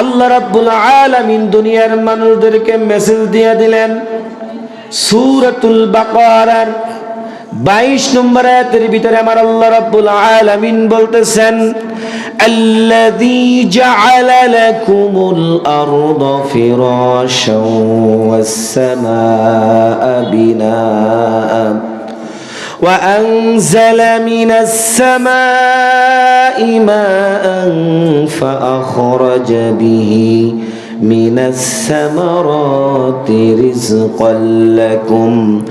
আল্লাহ রাব্বুল আলামিন দুনিয়ার মানুষদেরকে মেসেজ দিয়ে দিলেন। সূরাতুল বাকারার 22 নম্বর আয়াতের ভিতরে আমার আল্লাহ রাব্বুল আলামিন বলতেছেন, আল্লাযী জাআলা লাকুমুল আরদা ফিরাশাও ওয়াস সামাআ বিনাআ وأنزل من السماء ماء فأخرج به من الثمرات رزقا لكم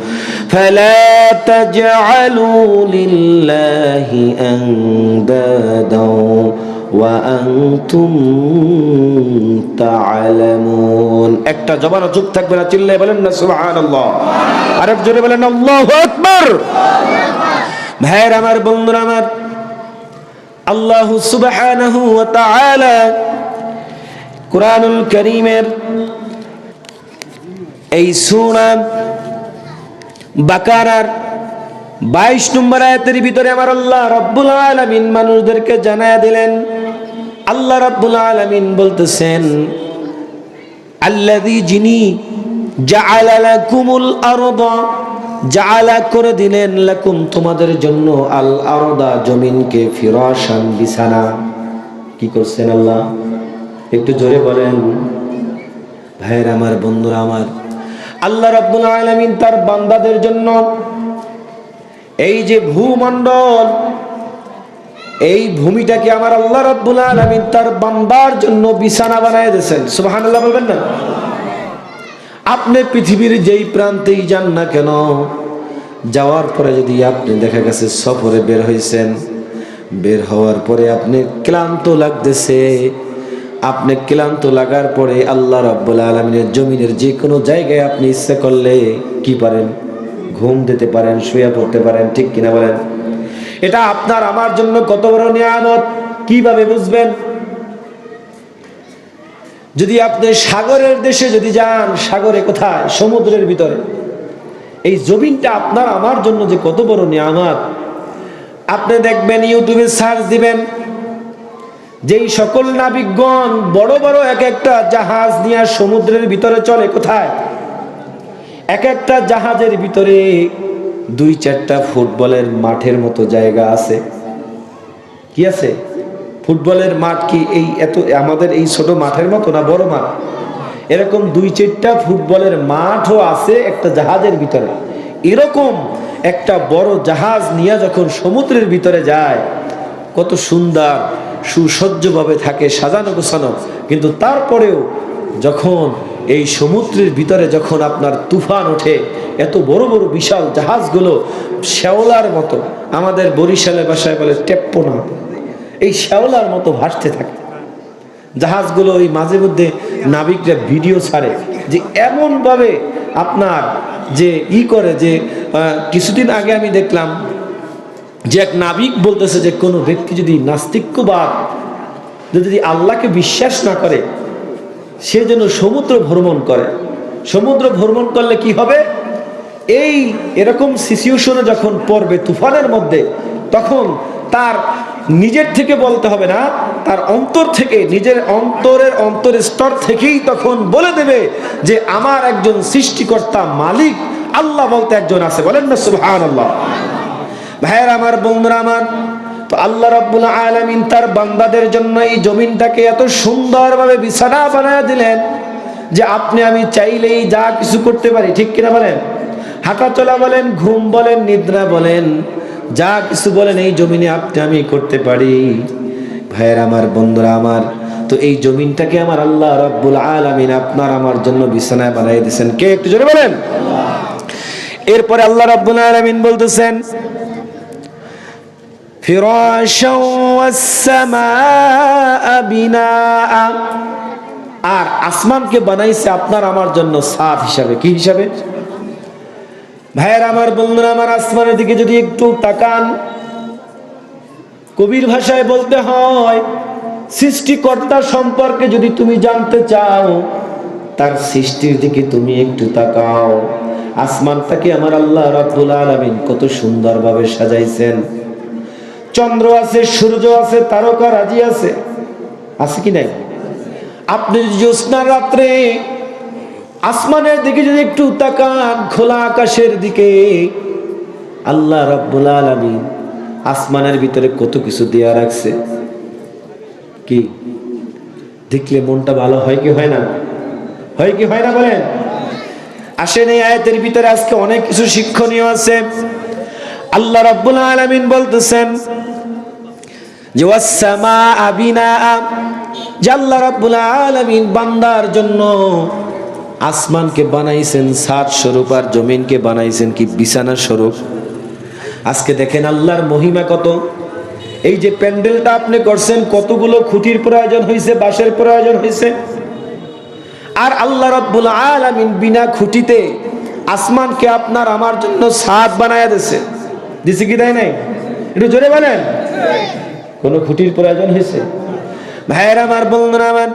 فلا تجعلوا لله أندادا একটা জবানও চুপ থাকবে না, চিল্লায় বলেন না, সুবহানাল্লাহ। আরেক জোরে বলেন আকবার। ভাইয়ের আমার, বন্ধুরা আমার, আল্লাহ তাআলা কুরআনুল কারীমের এই সূরা বাকারার 22 নম্বর আয়াতের ভিতরে আমার আল্লাহ রাব্বুল আলামিন মানুষদেরকে জানায়া দিলেন, আল্লাহ রাব্বুল আলামিন বলতেছেন, আল্লাযী যিনি জাআলা লাকুমুল আরদা, জাআলা করে দিলেন লাকুম তোমাদের জন্য আল আরদা, জমিনকে ফিরাশান বিছানা। কি করছেন আল্লাহ? একটু জোরে বলেন। ভাইয়ের, আমার বন্ধুরা, আমার আল্লাহ রাব্বুল আলামিন তার বান্দাদের জন্য এই যে ভূমণ্ডল, এই ভূমিটাকে আমার আল্লাহ রাব্বুল আলামিন তার বান্দার জন্য বিছানা বানায় দিয়েছেন। সুবহানাল্লাহ বলবেন না? আপনি পৃথিবীর যেই প্রান্তেই যান না কেন, যাওয়ার পরে যদি আপনি দেখা গেছে সফরে বের হয়েছেন বের হওয়ার পরে আপনি ক্লান্ত লাগতেছে, আপনি ক্লান্ত লাগার পরে আল্লাহ রাব্বুল আলমিনের জমিনের যে কোনো জায়গায় আপনি ইচ্ছে করলে কি পারেন? ঘুম দিতে পারেন, শুয়ে পড়তে পারেন, ঠিক কিনা বলেন? এটা আপনার, আমার জন্য কত বড় নিয়ামত? কীভাবে বুঝবেন? যদি আপনি সাগরের দেশে যদি যান, সাগরে কোথায়? সমুদ্রের ভিতরে। এই জমিনটা আপনার, আমার জন্য যে কত বড় নিয়ামত। আপনি দেখবেন, ইউটিউবে সার্চ দিবেন, যেই সকল নাবিকগণ বড় বড় এক একটা জাহাজ নিয়ে সমুদ্রের ভিতরে চলে, কোথায়? এক একটা জাহাজের ভিতরে দুই চারটা ফুটবলের মাঠের মতো জায়গা আছে। কি আছে? ফুটবলের মাঠ কি এই এত, আমাদের এই ছোট মাঠের মতো না বড় মাঠ? এরকম দুই চারটা ফুটবলের মাঠও আছে একটা জাহাজের ভিতরে। এরকম একটা বড় জাহাজ নিয়ে যখন সমুদ্রের ভিতরে যায়, কত সুন্দর, সুসজ্জভাবে থাকে, সাজানো গোছানো। কিন্তু তারপরেও যখন এই সমুদ্রের ভিতরে যখন আপনার তুফান ওঠে, এত বড় বড় বিশাল জাহাজগুলো শ্যাওলার মতো, আমাদের বরিশালে বাসায় বলে টেপ্পোনা এই শ্যাওলার মতো ভাসতে থাকে। জাহাজগুলো ওই মাঝে মধ্যে নাবিকরা ভিডিও ছাড়ে যে এমনভাবে আপনার যে ই করে যে কিছুদিন আগে আমি দেখলাম যে এক নাবিক বলতেছে যে কোনো ব্যক্তি যদি নাস্তিক্যবাদ যদি আল্লাহকে বিশ্বাস না করে সে যেন সমুদ্র ভ্রমণ করে। সমুদ্র ভ্রমণ করলে কি হবে? এই এরকম সিচুয়েশনে যখন পড়বে তুফানের মধ্যে, তখন তার নিজের থেকে বলতে হবে না, তার অন্তর থেকে, নিজের অন্তরের অন্তরের স্তর থেকেই তখন বলে দেবে যে, আমার একজন সৃষ্টিকর্তা মালিক আল্লাহ বলতে একজন আছে। বলেন না সুবহান আল্লাহ ভাইয়ের, আমার বন্ধুরা, আমার আল্লাহ রাব্বুল আলামিন তার বান্দাদের জন্য এই জমিনটাকে এত সুন্দরভাবে বিছানা বানায় দিলেন যে আপনি আমি চাইলেই যা কিছু করতে পারি, ঠিক কিনা বলেন? হাঁটা চলা বলেন, ঘুম বলেন, নিদ্রা বলেন, যা কিছু বলেন, এই জমিনে আপনি আমি করতে পারি। ভাইয়ের আমার, বন্ধুরা আমার, তো এই জমিনটাকে আমার আল্লাহ রাব্বুল আলামিন আপনার আমার জন্য বিছানায় বানিয়ে দিয়েছেন। কে, একটু জোরে বলেন? এরপরে আল্লাহ রাব্বুল আলামিন বলতেছেন فراشا والسماء بناء আর আসমানকে বানাইছে আপনার আমার জন্য সাফ হিসাবে কি হিসাবে ভাইয়ের আমার বন্ধুরা আমার আসমানের দিকে যদি একটু তাকান কবির ভাষায় বলতে হয় সৃষ্টিকর্তা সম্পর্কে যদি তুমি জানতে চাও তার সৃষ্টির দিকে তুমি একটু তাকাও আসমানটাকে আমার আল্লাহ রাব্বুল আলামিন কত সুন্দরভাবে সাজাইছেন চন্দ্র আছে, সূর্য আছে, তারকা রাজি আছে? আছে কি নাই? আপনি জ্যোৎস্নার রাত্রে আসমানের দিকে যদি একটু তাকান, খোলা আকাশের দিকে, আল্লাহ রব্বুল আলমী আসমানের ভিতরে কত কিছু দেয়া রাখছে। কি? দেখলে মনটা ভালো হয় কি হয় না? হয় কি হয় না বলেন? আসেন এই আয়াতের ভিতরে আজকে অনেক কিছু শিক্ষণীয় আছে। আল্লাহ রাব্বুল আলামিন বলতেছেন যে আবিনা বান্দার জন্য আসমানকে বানাইছেন সাত স্বরূপ আর জমিনকে বানাইছেন কি বিছানা স্বরূপ। আজকে দেখেন আল্লাহর মহিমা কত। এই যে প্যান্ডেলটা আপনি করছেন, কতগুলো খুঁটির প্রয়োজন হয়েছে বাঁশের প্রয়োজন হয়েছে আর আল্লাহ রব্বুল আলামিন বিনা খুঁটিতে আসমানকে আপনার আমার জন্য সাত বানায় দিছে। দিছে কি দেয় নাই? একটু জোরে বলেন। কোন খুঁটির প্রয়োজন হয়েছে ভাইয়ের আমার বন্ধুরা আমার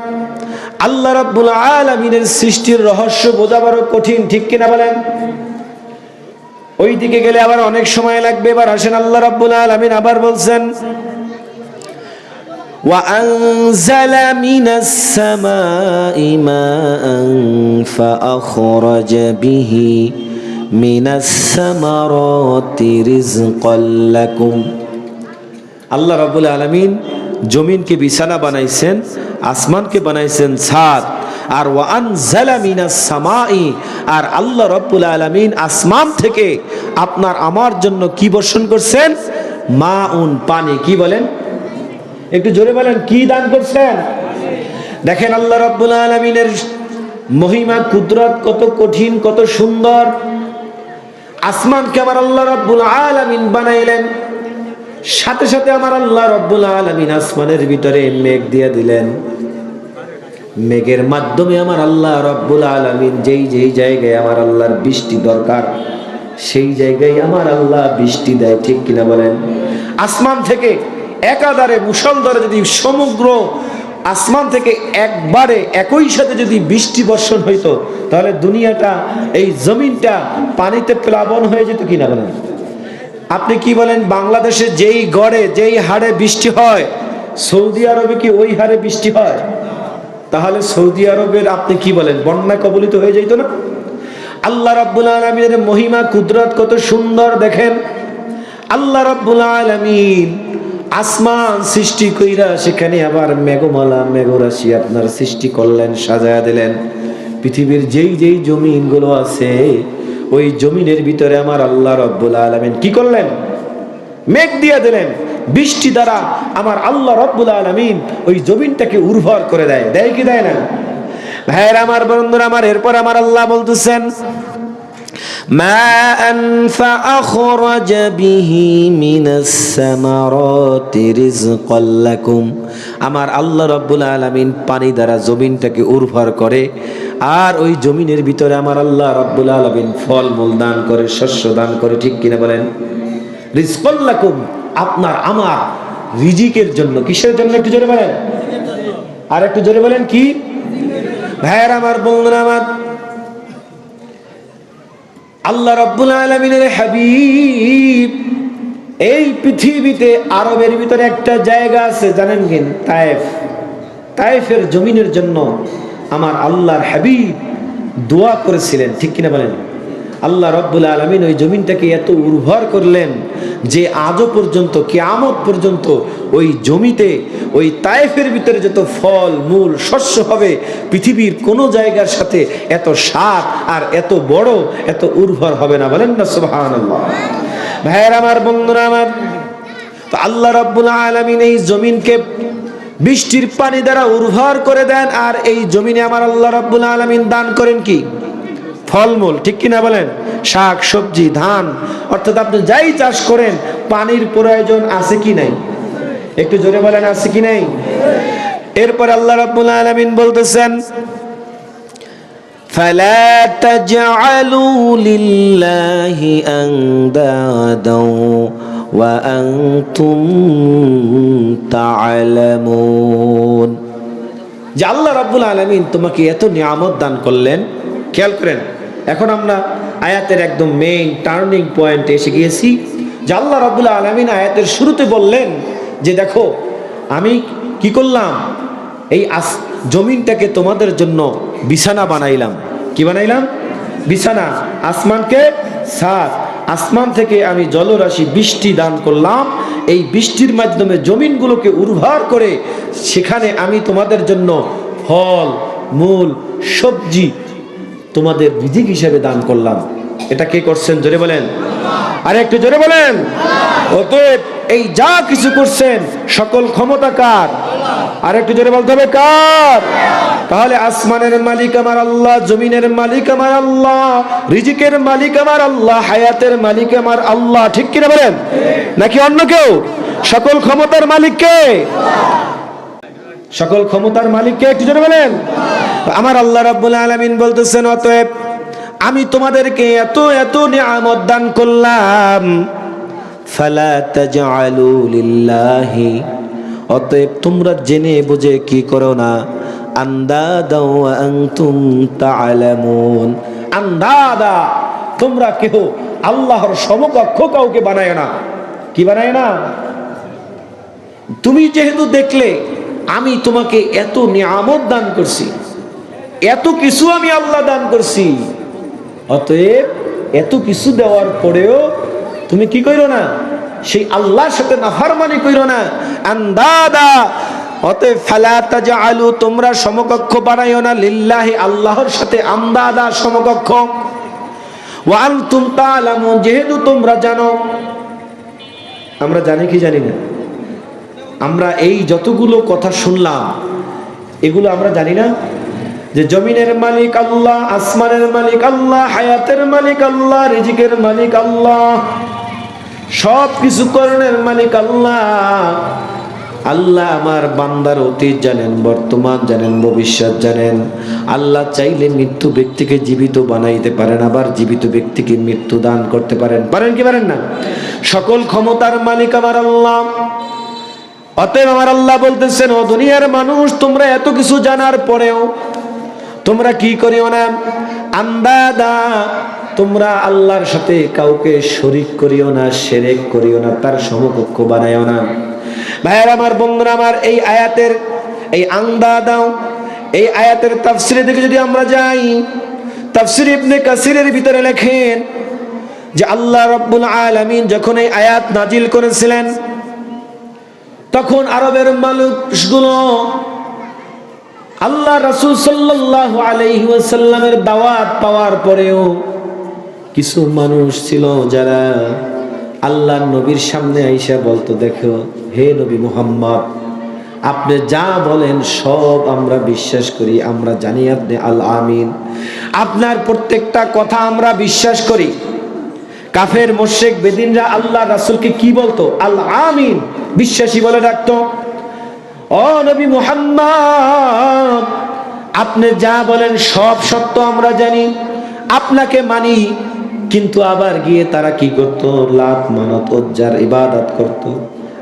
আল্লাহ রব্বুল আলামিনের সৃষ্টির রহস্য বোঝা বড় কঠিন ঠিক কিনা বলেন ওই দিকে গেলে আবার অনেক সময় লাগবে এবার আসেন আল্লাহ রাব্বুল আলামিন আবার বলছেন وأنزل من السماء ماء فأخرج به من الثمرات رزقا لكم আল্লাহ রাব্বুল আলামিন জমিনকে বিছানা বানাইছেন, আসমানকে বানাইছেন ছাদ, আর ওয়ান সামাই, আর আল্লাহ রব্বুল আলামিন আসমান থেকে আপনার আমার জন্য কি বর্ষণ করছেন? মা উন পানি, কি বলেন? একটু জোরে বলেন, কি দান করছেন? দেখেন আল্লাহ রব্বুল আলমিনের মহিমা, কুদরত কত কঠিন, কত সুন্দর। আসমানকে আমার আল্লাহ রব্বুল আলমিন বানাইলেন। সাথে সাথে আমার আল্লাহ রব্বুল আলমিন আসমানের ভিতরে মেঘ দিয়ে দিলেন। মেঘের মাধ্যমে আমার আল্লাহ রব্বুল আলমিন যেই যেই জায়গায় আমার আল্লাহর বৃষ্টি দরকার, সেই জায়গায় আমার আল্লাহ বৃষ্টি দেয়, ঠিক কিনা বলেন? আসমান থেকে একাধারে মুসলধারে যদি সমগ্র আসমান থেকে একবারে একই সাথে যদি বৃষ্টি বর্ষণ হইতো, তাহলে দুনিয়াটা, এই জমিনটা পানিতে প্লাবন হয়ে যেত কিনা বলেন? আপনি কি বলেন, বাংলাদেশে যেই গড়ে, যেই হারে বৃষ্টি হয়, সৌদি আরবে কি ওই হারে বৃষ্টি হয়? তাহলে সৌদি আরবের আপনি কি বলেন, বন্যা কবলিত হয়ে যাইতো না? আল্লাহ রাব্বুল আলমিনের মহিমা, কুদরত কত সুন্দর দেখেন। আল্লাহ রাব্বুল আলমিন আসমান সৃষ্টি কইরা সেখানে আবার মেঘমালা, মেঘরাশি আপনার সৃষ্টি করলেন, সাজায়া দিলেন। পৃথিবীর যেই যেই জমিনগুলো আছে ওই জমিনের ভিতরে আমার আল্লাহ রব্বুল আলমিন কি করলেন মেঘ দিয়ে দিলেন বৃষ্টি দ্বারা আমার আল্লাহ রব্বুল আলমিন ওই জমিনটাকে উর্বর করে দেয় দেয় কি দেয় না ভাইয়ের আমার বন্ধুরা আমার এরপর আমার আল্লাহ বলতেছেন ماء فأخرج به من الثمرات رزقا لكم আমার আল্লাহ রব্বুল আলামিন পানি দ্বারা জমিনটাকে উর্বর করে আর ওই জমিনের ভিতরে আমার আল্লাহ রব্বুল আলামিন ফল মূল দান করে, শস্য দান করে, ঠিক কিনা বলেন? রিজকাল লাকুম, আপনার আমার রিজিকের জন্য, কিসের জন্য একটু জোরে বলেন? আর একটু জোরে বলেন কি? ভাইয়ের আমার বন্ধুরা আমার, আল্লাহ রব্বুল আলমিনের হাবিব, এই পৃথিবীতে আরবের ভিতরে একটা জায়গা আছে, জানেন কিন? তায়েফ। তায়েফের জমিনের জন্য আমার আল্লাহর হাবিব দোয়া করেছিলেন, ঠিক কিনা বলেন? আল্লাহ রব্বুল আলমিন ওই জমিনটাকে এত উর্বর করলেন যে আজও পর্যন্ত, কিয়ামত পর্যন্ত ওই জমিতে, ওই তায়েফের ভিতরে যত ফল, মূল, শস্য হবে, পৃথিবীর কোনো জায়গার সাথে এত স্বাদ আর এত বড়, এত উর্বর হবে না। বলেন না সুবহান ভাইয়ের আমার, বন্ধুরা আমার আল্লাহ রব্বুল আলমিন এই জমিনকে বৃষ্টির পানি দ্বারা উর্বর করে দেন আর এই জমিনে আমার আল্লাহ রব্বুল আলমিন দান করেন কি ফলমূল ঠিক কিনা বলেন শাক সবজি ধান অর্থাৎ আপনি যাই চাষ করেন পানির প্রয়োজন আছে কি নাই একটু জোরে বলেন আছে কি নাই এরপর আল্লাহ রাব্বুল আলামিন বলতেছেন فلا تجعلوا لله أندادا وأنتم تعلمون যে আল্লাহ রাব্বুল আলামিন তোমাকে এত নিয়ামত দান করলেন খেয়াল করেন এখন আমরা আয়াতের একদম মেইন টার্নিং পয়েন্টে এসে গিয়েছি যে আল্লাহ রাবুল্লাহ আলমিন আয়াতের শুরুতে বললেন যে দেখো আমি কি করলাম এই আস জমিনটাকে তোমাদের জন্য বিছানা বানাইলাম কি বানাইলাম বিছানা আসমানকে সাত আসমান থেকে আমি জলরাশি বৃষ্টি দান করলাম। এই বৃষ্টির মাধ্যমে জমিনগুলোকে উর্ভার করে সেখানে আমি তোমাদের জন্য ফল, মূল, সবজি তোমাদের রিজিক হিসেবে দান করলাম। এটা কে করছেন? জোরে বলেন। আরে একটু জোরে বলেন। অতএব এই যা কিছু করছেন, সকল ক্ষমতা কার? আর একটু জোরে বলতে হবে, কার? তাহলে আসমানের মালিক আমার আল্লাহ, জমিনের মালিক আমার আল্লাহ, রিজিকের মালিক আমার আল্লাহ, হায়াতের মালিক আমার আল্লাহ, ঠিক কিনা বলেন? নাকি অন্য কেউ? সকল ক্ষমতার মালিক কে? সকল ক্ষমতার মালিককে একটু জোরে বলেন। আমার আল্লাহ রাব্বুল আলামিন বলতেছেন, অতএব আমি তোমাদেরকে এত এত নিয়ামত দান করলাম ফালা তাজআলু লিল্লাহি। অতএব তোমরা জেনে বুঝে কি করো না? আন্দাদা ওয়া আনতুম তাআলামুন। আন্দাদা, তোমরা কেহ আল্লাহর সমকক্ষ কাউকে বানায় না। কি বানায় না? তুমি যেহেতু দেখলে, আমি তোমাকে এত নিয়ামত দান করছি। এত কিছু আমি আল্লাহ দান করছি। অতএব এত কিছু দেওয়ার পরেও তুমি কি কইরো না? সেই আল্লাহর সাথে নাফারমানি কইরো না। আন্দাদা, অতএব ফালাতা আলু তোমরা সমকক্ষ বানাইও না। লিল্লাহি, আল্লাহর সাথে আমদাদা সমকক্ষ। ওয়ান তুম তালামু যেহেতু তোমরা জানো, আমরা জানি কি জানি না। আমরা এই যতগুলো কথা শুনলাম, এগুলো আমরা জানি না। যে জমিনের মালিক আল্লাহ, আসমানের মালিক আল্লাহ, হায়াতের মালিক আল্লাহ, রিজিকের মালিক আল্লাহ। সব কিছু করণের মালিক আল্লাহ। আল্লাহ আমার বান্দার অতীত জানেন, বর্তমান জানেন, ভবিষ্যৎ জানেন। আল্লাহ চাইলে মৃত্যু ব্যক্তিকে জীবিত বানাইতে পারেন, আবার জীবিত ব্যক্তিকে মৃত্যু দান করতে পারেন। পারেন কি পারেন না? সকল ক্ষমতার মালিক আমার আল্লাহ। অতএব আমার আল্লাহ বলতেছেন, ও দুনিয়ার মানুষ, তোমরা এত কিছু জানার পরেও তোমরা কি করিও না? আন্দাদা তোমরা আল্লাহর সাথে কাউকে শরিক করিও না, সেরেক করিও না, তার সমকক্ষ বানাইও না। ভাইয়ার আমার, বন্ধুরা আমার, এই আয়াতের, এই আন্দা দাও, এই আয়াতের তাফসিরের দিকে যদি আমরা যাই, তাফসির ইবনে কাসিরের ভিতরে লেখেন যে আল্লাহ রব্বুল আলামিন যখন এই আয়াত নাজিল করেছিলেন, তখন আরবের মানুষগুলো আল্লাহ রাসূল সাল্লাল্লাহু আলাইহি ওয়াসাল্লামের দাওয়াত পাওয়ার পরেও কিছু মানুষ ছিল যারা আল্লাহ নবীর সামনে আইসা বলতো, দেখো, হে নবী মুহাম্মদ, আপনি যা বলেন সব আমরা বিশ্বাস করি, আমরা জানি আপনি আল আমিন আপনার প্রত্যেকটা কথা আমরা বিশ্বাস করি। কাফের মোশেক বেদিনরা আল্লাহ রাসুলকে কি বলতো? আল আমিন বিশ্বাসী বলে ডাকতো। ও নবী মুহাম্মদ, আপনি যা বলেন সব সত্য আমরা জানি। আপনাকে মানি কিন্তু আবার গিয়ে তারা কি করত? লাত মানত ওজ্জার ইবাদত করত,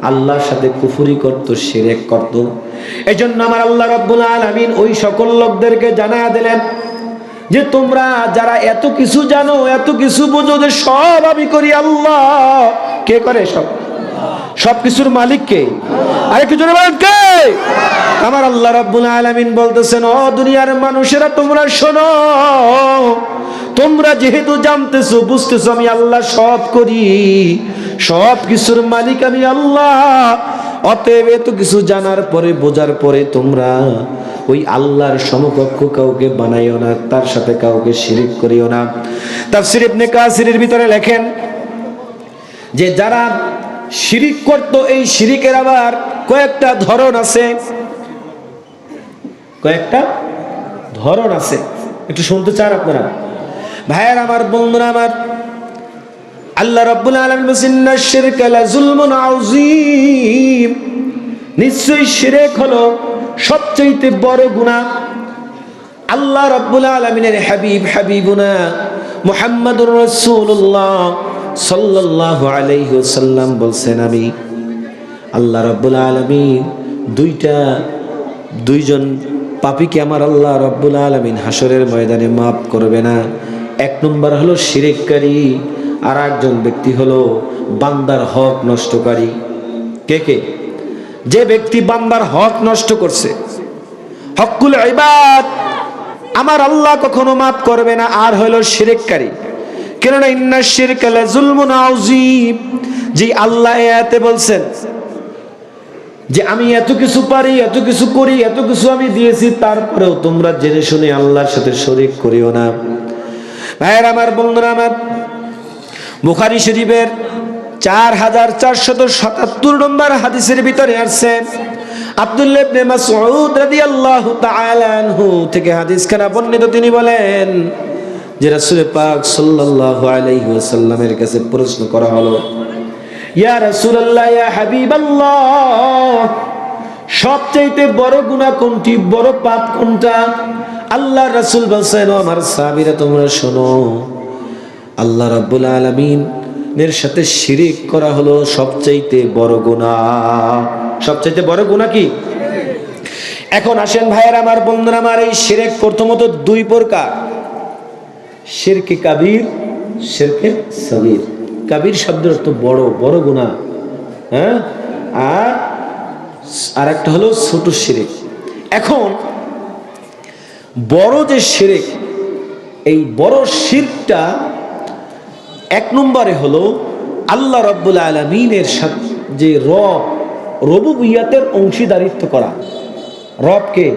আল্লাহর সাথে কুফুরি করত, শিরেক করত। এজন্য আমার আল্লাহ রাব্বুল আলামিন ওই সকল লোকদেরকে জানা দিলেন যে তোমরা যারা এত কিছু জানো, এত কিছু বোঝো যে সব আমি করি আল্লাহ। কে করে সব? সবকিছুর মালিক কে? আরে কিছু বলেন কে? আমার আল্লাহ রাব্বুল আলামিন বলতেছেন, ও দুনিয়ার মানুষেরা, তোমরা শোনো। তোমরা যেহেতু জানতেছো, বুঝতেছো আমি আল্লাহ সব করি। সব কিছুর মালিক আমি আল্লাহ। অতএব এত কিছু জানার পরে, বোঝার পরে তোমরা ওই আল্লাহর সমকক্ষ কাউকে বানাইও না, তার সাথে কাউকে শিরিক করিও না। তাফসির ইবনে কাসিরের ভিতরে লেখেন যে, যারা শিরিক করত, এই শিরিকের আবার কয়েকটা ধরন আছে। কয়েকটা ধরন আছে। একটু শুনতে চান আপনারা? ভাইয়ার আমার, বন্ধুরা আমার, আল্লাহ রাব্বুল আলামিন বলেন না শিরক লা যুলমুন আযীম। নিশ্চয়ই শিরক হলো সবচেয়ে বড় গুনাহ। আল্লাহ রাব্বুল আলামিনের হাবিব, হাবিবুনা মুহাম্মাদুর রাসূলুল্লাহ। সাল্লাল্লাহু আলাইহি ওয়াসাল্লাম বলছেন, আমি আল্লাহ রাব্বুল আলামিন দুইটা, দুইজন পাপীকে আমার আল্লাহ রাব্বুল আলামিন হাসরের ময়দানে মাফ করবে না। এক নম্বর হলো শিরেককারী আর একজন ব্যক্তি হলো বান্দার হক নষ্টকারী। কে কে? যে ব্যক্তি বান্দার হক নষ্ট করছে হকুল ইবাদ, আমার আল্লাহ কখনো মাফ করবে না। আর হলো শিরেককারী। কেননা ইন্না শিরক লাজুলমুন আযীম। যে আল্লাহ এতে বলছেন যে আমি এত কিছু পারি, এত কিছু করি, এত কিছু আমি দিয়েছি, তারপরেও তোমরা জেনে শুনে আল্লাহর সাথে শরীক করিও না। ভাইয়ের আমার, বন্ধুরা আমার, বুখারি শরীফের চার হাজার চারশত সাতাত্তর নম্বর হাদিসের ভিতরে আসছে আব্দুল্লাহ থেকে হাদিস খানা বর্ণিত তিনি বলেন যে রাসূল পাক সাল্লাল্লাহু আলাইহি ওয়াসাল্লামের কাছে প্রশ্ন করা হলো, ইয়া রাসূলুল্লাহ, ইয়া হাবিবাল্লাহ, সবচাইতে বড় গুনাহ কোনটি? বড় পাপ কোনটা? আল্লাহ রাসূল বলছেন আমার সাহাবীরা, তোমরা শোনো, আল্লাহ রাব্বুল আলামিন এর সাথে শিরিক করা হলো সবচাইতে বড় গুনাহ। সবচাইতে বড় গুনাহ কি? এখন আসেন ভাইয়ের, আমার বন্ধুরা, আমার এই শিরেক প্রথমত দুই প্রকার। শিরকে কাবির শিরকে সবির কাবির শব্দের অর্থ বড় বড় গুনাহ হ্যাঁ? আর আর একটা হলো ছোট শিরেক। এখন, বড় যে শিরেক, এই বড় শিরটা এক নম্বরে হলো আল্লাহ রব্বুল আলমিনের সাথে যে রব রবু, রবুবিয়াতের অংশীদারিত্ব করা। রবকে,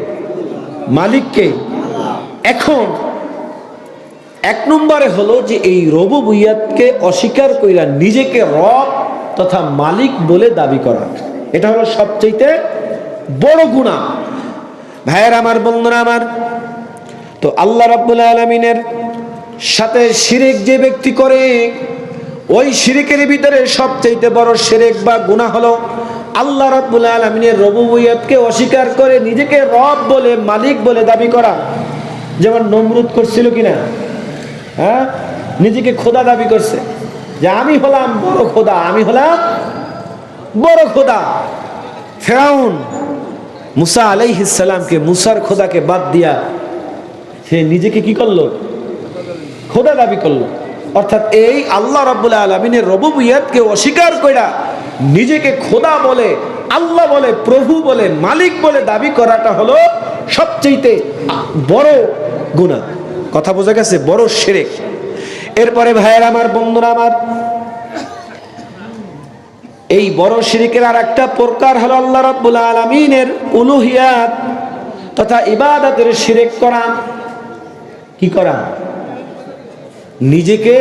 মালিককে। এখন এক নম্বরে হলো যে এই রবুবিয়াতকে অস্বীকার কইরা নিজেকে রব তথা মালিক বলে দাবি করা। এটা হলো সবচেয়ে বড় গুণা ভাইয়ের আমার, বন্ধুরা আমার, তো আল্লাহ রাব্বুল আলমিনের সাথে শিরেক যে ব্যক্তি করে, ওই শিরিকের ভিতরে সবচাইতে বড় শিরেক বা গুণা হলো আল্লাহ রাব্বুল আলমিনের রবুবইয়াতকে অস্বীকার করে নিজেকে রব বলে, মালিক বলে দাবি করা। যেমন নমরুদ করছিল কিনা? হ্যাঁ? নিজেকে খোদা দাবি করছে। যে আমি হলাম বড় খোদা, আমি হলাম বড় খোদা। ফেরাউন মুসা আলাইহিসালামকে মুসার খোদাকে বাদ দিয়া সে নিজেকে কি করল? খোদা দাবি করল। অর্থাৎ এই আল্লাহ রাব্বুল আলমিনের রবুবিয়াতকে অস্বীকার কইরা নিজেকে খোদা বলে, আল্লাহ বলে, প্রভু বলে, মালিক বলে দাবি করাটা হলো সবচেয়ে বড় গুণা কথা বোঝা গেছে, বড় সেরেক এরপরে ভাইয়ের আমার, বন্ধুরা আমার, এই বড় শিরিকের আর একটা প্রকার হলো আল্লাহ রাব্বুল আলমিনের উলুহিয়াত তথা ইবাদতের শিরেক করা। কি করা? নিজেকে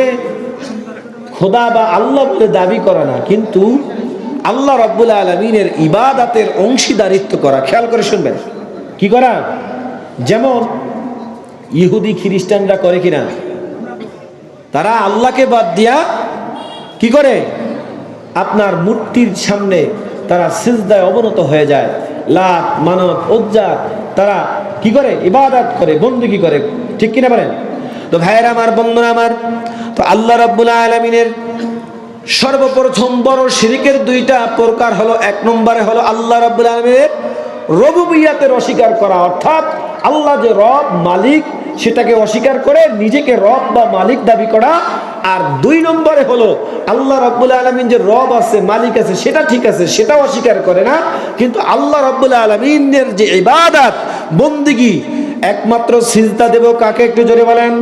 খোদা বা আল্লাহ বলে দাবি করা না, কিন্তু আল্লাহ রব্বুল আলমিনের ইবাদাতের অংশীদারিত্ব করা। খেয়াল করে শুনবেন। কি করা? যেমন ইহুদি খ্রিস্টানরা করে কিনা? তারা আল্লাহকে বাদ দিয়া কি করে? আপনার মূর্তির সামনে তারা সিজদায় অবনত হয়ে যায়। লাত, মানত উজ্জাত তারা কি করে? ইবাদত করে, বন্দুকি করে। ঠিক কিনা বলেন? তো ভাইয়ের আমার, বন্ধুরা আমার, তো আল্লাহ রাব্বুল আলমিনের সর্বপ্রথম বড় শিরিকের দুইটা প্রকার হলো। এক নম্বরে হলো আল্লাহ রাব্বুল আলমিনের রবুবিয়াতের অস্বীকার করা। অর্থাৎ আল্লাহ যে রব, মালিক সেটাকে অস্বীকার করে নিজেকে রব বা মালিক দাবি করা। আর দুই নম্বরে হলো, আল্লাহ রব্বুল আলমিন যে রব আছে, মালিক আছে, সেটা ঠিক আছে সেটা অস্বীকার করে না। কিন্তু আল্লাহ রব্বুল আলমিনের যে ইবাদাত, বন্দিগি, একমাত্র সিজদা দেব কাকে একটু জোরে বলেন?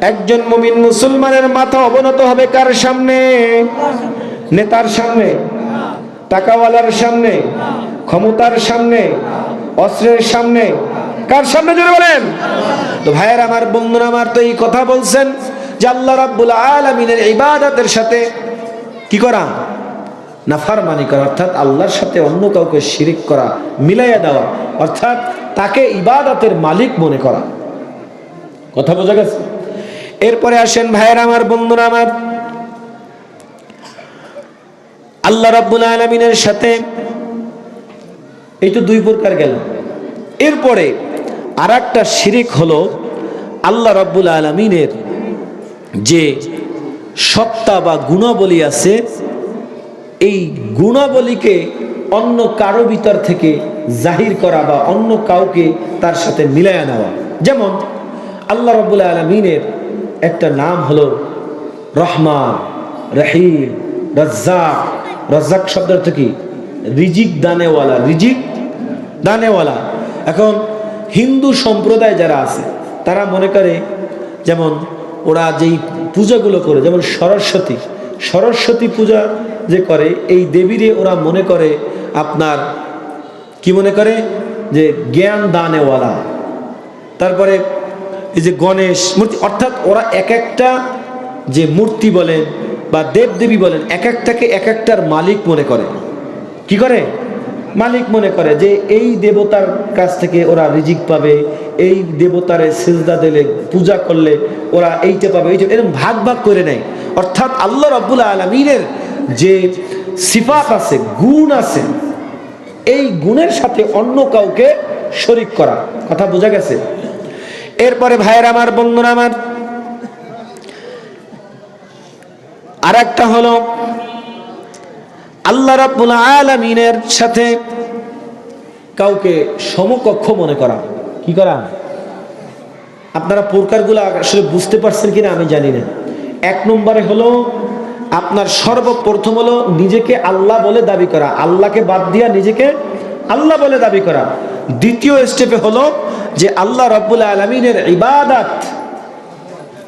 একজন মুমিন মুসলমানের মাথা অবনত হবে কার সামনে? নেতার সামনে? টাকাওয়ালার সামনে? ক্ষমতার সামনে? অস্ত্রের সামনে? কার সামনে জোরে বলেন? তো ভাইয়ের আমার, বন্ধুরা আমার তো এই কথা বলছেন যে আল্লাহ রাব্বুল আলামিনের ইবাদতের সাথে কি করা? নাফারমানি করা, অর্থাৎ আল্লাহর সাথে অন্য কাউকে শিরিক করা, মিলাইয়া দেওয়া, অর্থাৎ তাকে ইবাদতের মালিক মনে করা। কথা বোঝা গেছে? এরপরে আসেন ভাইয়ের আমার, বন্ধুরা আমার। আল্লাহ রাব্বুল আলমিনের সাথে এই তো দুই প্রকার গেল। এরপরে আর একটা শিরিক হলো আল্লাহ রাব্বুল আলমিনের যে সত্তা বা গুণাবলী আছে, এই গুণাবলীকে অন্য কারও ভিতর থেকে জাহির করা বা অন্য কাউকে তার সাথে মিলাইয়া নেওয়া। যেমন আল্লাহ রব্বুল আলমিনের একটা নাম হলো রহমান, রহিম, রাজ্জাক। রাজ্জাক শব্দ অর্থ কি? রিজিক দানেওয়ালা রিজিক দানেওয়ালা। এখন হিন্দু সম্প্রদায় যারা আছে, তারা মনে করে যেমন ওরা যেই পূজাগুলো করে, যেমন সরস্বতী সরস্বতী পূজা যে করে, এই দেবীরে ওরা মনে করে আপনার কি মনে করে? যে জ্ঞান দানেওয়ালা। তারপরে এই যে গণেশ মূর্তি, অর্থাৎ ওরা এক একটা যে মূর্তি বলেন বা দেবদেবী বলেন, এক একটাকে এক একটার মালিক মনে করে। কি করে? মালিক মনে করে যে এই দেবতার কাছ থেকে ওরা রিজিক পাবে, এই দেবতারে সিজদা দিলে, পূজা করলে ওরা এইটা পাবে, এইটা এরকম ভাগ ভাগ করে নেয়। অর্থাৎ আল্লাহ রব্বুল আলমিনের যে সিফাত আছে, গুণ আছে, এই গুণের সাথে অন্য কাউকে শরিক করা। কথা বোঝা গেছে? এরপরে ভাইয়ের আমার, বন্ধুরা আমার আর একটা হলো আল্লাহ রাব্বুল আলামিনের সাথে কাউকে সমকক্ষ মনে করা। কি করা? আপনারা প্রকারগুলো আসলে বুঝতে পারছেন কিনা আমি জানি না। এক নম্বরে হলো, আপনার সর্বপ্রথম হলো নিজেকে আল্লাহ বলে দাবি করা। আল্লাহকে বাদ দিয়া নিজেকে আল্লাহ বলে দাবি করা। দ্বিতীয় স্টেপে হলো যে আল্লাহ রব্বুল আলমিনের ইবাদাত।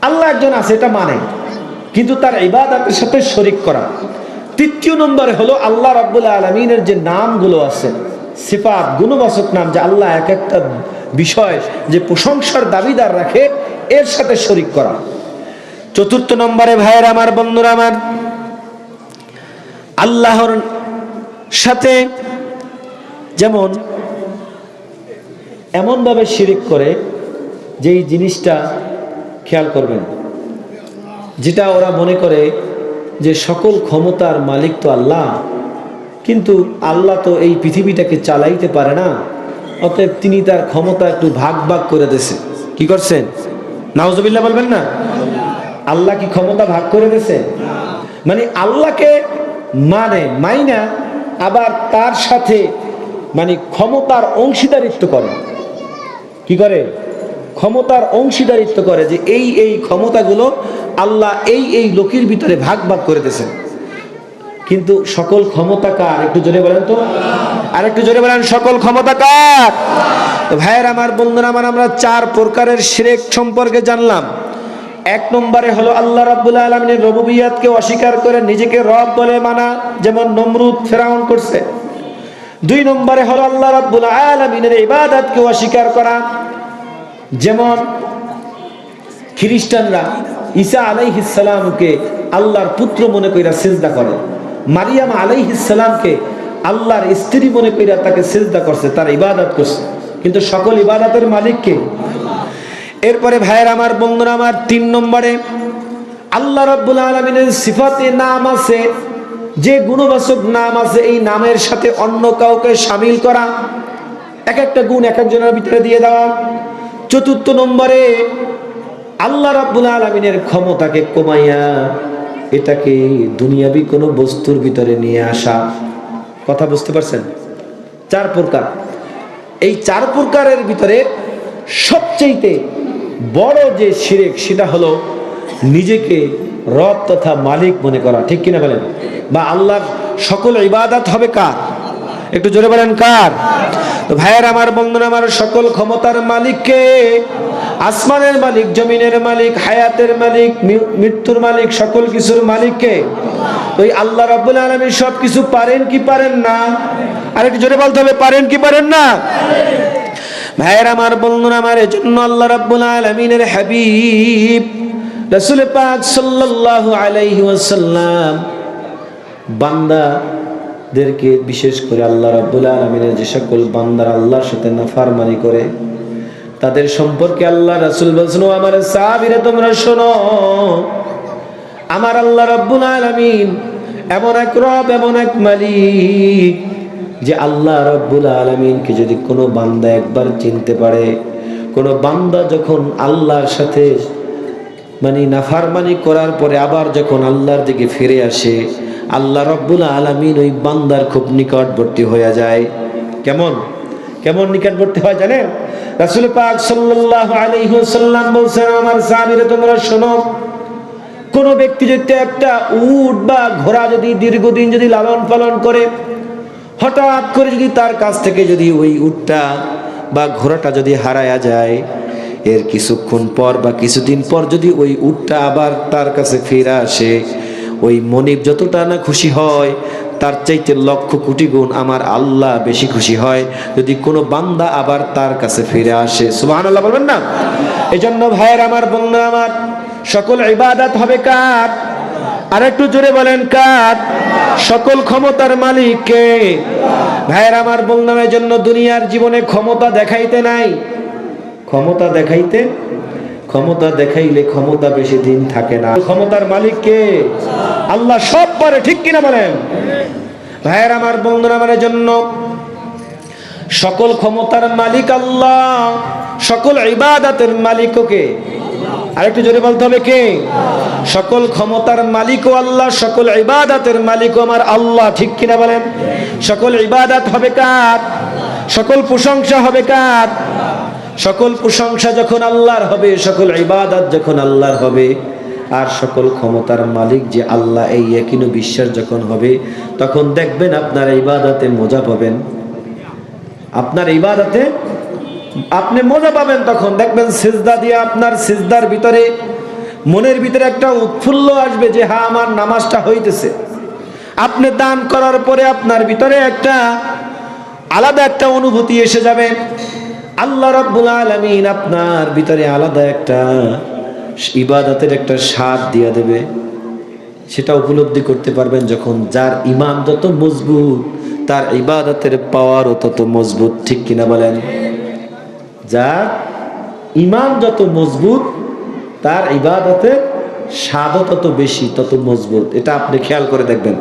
আল্লাহ একজন আছে, এটা মানে। কিন্তু তার ইবাদাতের সাথে শরিক করা। তৃতীয় নম্বরে হলো আল্লাহ রাব্বুল আলমিনের যে নামগুলো আছে, সিফাত, গুণবাচক নাম যে আল্লাহ এক একটা বিষয় যে প্রশংসার দাবিদার রাখে, এর সাথে শরিক করা। চতুর্থ নম্বরে, ভাইয়ের আমার, বন্ধুরা আমার, আল্লাহর সাথে যেমন এমনভাবে শিরিক করে, যেই জিনিসটা খেয়াল করবেন, যেটা ওরা মনে করে যে সকল ক্ষমতার মালিক তো আল্লাহ। কিন্তু আল্লাহ তো এই পৃথিবীটাকে চালাইতে পারে না, অতএব তিনি তার ক্ষমতা একটু ভাগ ভাগ করে দিয়েছে কি করছেন? নাওজবিল্লা বলবেন না? আল্লাহ কি ক্ষমতা ভাগ করে দিয়েছে মানে আল্লাহকে মানে মাইনা, আবার তার সাথে মানে ক্ষমতার অংশীদারিত্ব করে। কি করে? ক্ষমতার অংশীদারিত্ব করে যে এই এই ক্ষমতাগুলো আল্লাহ এই এই লোকের ভিতরে ভাগ ভাগ করে দিয়েছেন। কিন্তু সকল ক্ষমতা কার? একটু জোরে বলেন তো। আর একটু জোরে বলেন, সকল ক্ষমতা কার? ভাইয়ের আমার, বন্ধুরা আমার, আমরা চার প্রকারের শিরেক সম্পর্কে জানলাম। এক নম্বরে হলো আল্লাহ রাব্বুল আলমিনের রবুবিয়াতকে অস্বীকার করে নিজেকে রব বলে মানা, যেমন নমরুদ, ফেরাউন করছে। দুই নম্বরে হলো আল্লাহ রাব্বুল আলমিনের ইবাদতকে অস্বীকার করা, যেমন খ্রিস্টানরা ঈসা আলাইহিসালামকে আল্লাহর পুত্র মনে কইরা সেজদা করে। মারিয়াম আলাইহিসালামকে আল্লাহর স্ত্রী মনে কইরা তাকে সেজদা করছে, তার ইবাদত করছে। কিন্তু সকল ইবাদতের মালিককে এরপরে ভাইয়ের আমার, বন্ধুরা আমার, তিন নম্বরে, আল্লাহ রাব্বুল আলমিনের সিফাতে নাম আছে, যে গুণবাচক নাম আছে, এই নামের সাথে অন্য কাউকে সামিল করা। এক একটা গুণ এক একজনের ভিতরে দিয়ে দেওয়া। চতুর্থ নম্বরে আল্লাহ রাব্বুল আলমিনের ক্ষমতাকে কমাইয়া এটাকে দুনিয়াবি কোনো বস্তুর ভিতরে নিয়ে আসা। কথা বুঝতে পারছেন? চার প্রকার। এই চার প্রকারের ভিতরে সবচেয়েতে বড় যে শিরেক, সেটা হলো নিজেকে রব তথা মালিক মনে করা। ঠিক কিনা বলেন? বা আল্লাহর সকল ইবাদত হবে কার? একটু জোরে বলেন কার? ভাইয়ের আমার, বন্ধুরা আমার সকল ক্ষমতার মালিককে, আসমানের মালিক, জমিনের মালিক, হায়াতের মালিক মৃত্যুর মালিক, সকল কিছুর মালিককে, ওই আল্লাহ রাব্বুল আলামিন সব কিছু পারেন কি পারেন না? আর একটু জোরে বলতে হবে, পারেন কি পারেন না? ভাইয়ের আমার, বন্ধুরা আমার, এজন্য আল্লাহ রাব্বুল আলামিনের হাবিব, রাসূল পাক সাল্লাল্লাহু আলাইহি ওয়াসাল্লাম বান্দাদেরকে বিশেষ করে আল্লাহ রাব্বুল আলামিনের যে সকল বান্দার আল্লাহর সাথে নাফরমানি করে, তাদের সম্পর্কে আল্লাহ রাসূল বলছেন, "ও আমার সাহাবীরা, তোমরা শোনো, আমার আল্লাহ রাব্বুল আলামিন এমন এক রব, এমন এক মালিক, যে আল্লাহ রাব্বুল আলামিনকে যদি কোনো বান্দা একবার চিনতে পারে, কোনো বান্দা যখন আল্লাহর সাথে মানে নাফারমানি করার পরে আবার যখন আল্লাহর দিকে ফিরে আসে আল্লাহ রব্বুল আলামিন ওই বান্দার খুব নিকটবর্তী হয়ে যায়। কেমন? কেমন নিকটবর্তী হয় জানেন? রাসূল পাক সাল্লাল্লাহু আলাইহি ওয়াসাল্লাম বলছেন, আমার সাহাবীরা, তোমরা শোনো, কোন ব্যক্তি যদি একটা উট বা ঘোড়া যদি দীর্ঘদিন যদি লালন পালন করে, হঠাৎ করে যদি তার কাছ থেকে যদি ওই উটটা বা ঘোড়াটা যদি হারায়া যায়, এর কিছুক্ষণ পর বা কিছুদিন পর যদি ওই উটটা আবার তার কাছে ফিরে আসে ওই মনিব যতটা না খুশি হয়, তার চাইতে লক্ষ কোটি গুণ আমার আল্লাহ বেশি খুশি হয়। যদি কোনো বান্দা আবার তার কাছে ফিরে আসে সুবহান আল্লাহ বলবেন না? এই জন্য ভাইয়ের আমার, বন্ধু আমার, সকল ইবাদত হবে কার? আর একটু জোরে বলেন কার? সকল ক্ষমতার মালিক কে? ভাইয়ের আমার বললাম জন্য দুনিয়ার জীবনে ক্ষমতা দেখাইতে নাই। ক্ষমতা দেখাইতে ক্ষমতা দেখাইলে ক্ষমতা বেশি দিন থাকে না। ক্ষমতার মালিক কে? আল্লাহ সব পারে, ঠিক কিনা বলেন? ভাইয়ের, আমার বন্ধুরা, আমার জন্য সকল ক্ষমতার মালিক আল্লাহ, সকল ইবাদতের মালিকও কে আরেকটু জোরে বলতে হবে কে? সকল ক্ষমতার মালিকও আল্লাহ, সকল ইবাদতের মালিকও আমার আল্লাহ, ঠিক কিনা বলেন? সকল ইবাদত হবে কার? সকল প্রশংসা হবে কার? সকল প্রশংসা যখন আল্লাহর হবে, সকল ইবাদত যখন আল্লাহর হবে, আর সকল ক্ষমতার মালিক যে আল্লাহ এই একিনু বিশ্বাস যখন হবে, তখন দেখবেন আপনার ইবাদতে মজা পাবেন। আপনার ইবাদতে আপনি মজা পাবেন তখন। দেখবেন সিজদা দিয়ে আপনার সিজদার ভিতরে, মনের ভিতরে একটা উৎফুল্ল আসবে যে হ্যাঁ আমার নামাজটা হইতেছে। আপনি দান করার পরে আপনার ভিতরে একটা আলাদা একটা অনুভূতি এসে যাবে। আল্লাহ রাব্বুল আলামিন আপনার ভিতরে আলাদা একটা ইবাদতের একটা স্বাদ দিয়ে দেবে। সেটা উপলব্ধি করতে পারবেন যখন যার ইমান যত মজবুত, তার ইবাদতের পাওয়ারও তত মজবুত। ঠিক কিনা বলেন? যার ইমান যত মজবুত, তার ইবাদতের স্বাদও তত বেশি, তত মজবুত। এটা আপনি খেয়াল করে দেখবেন।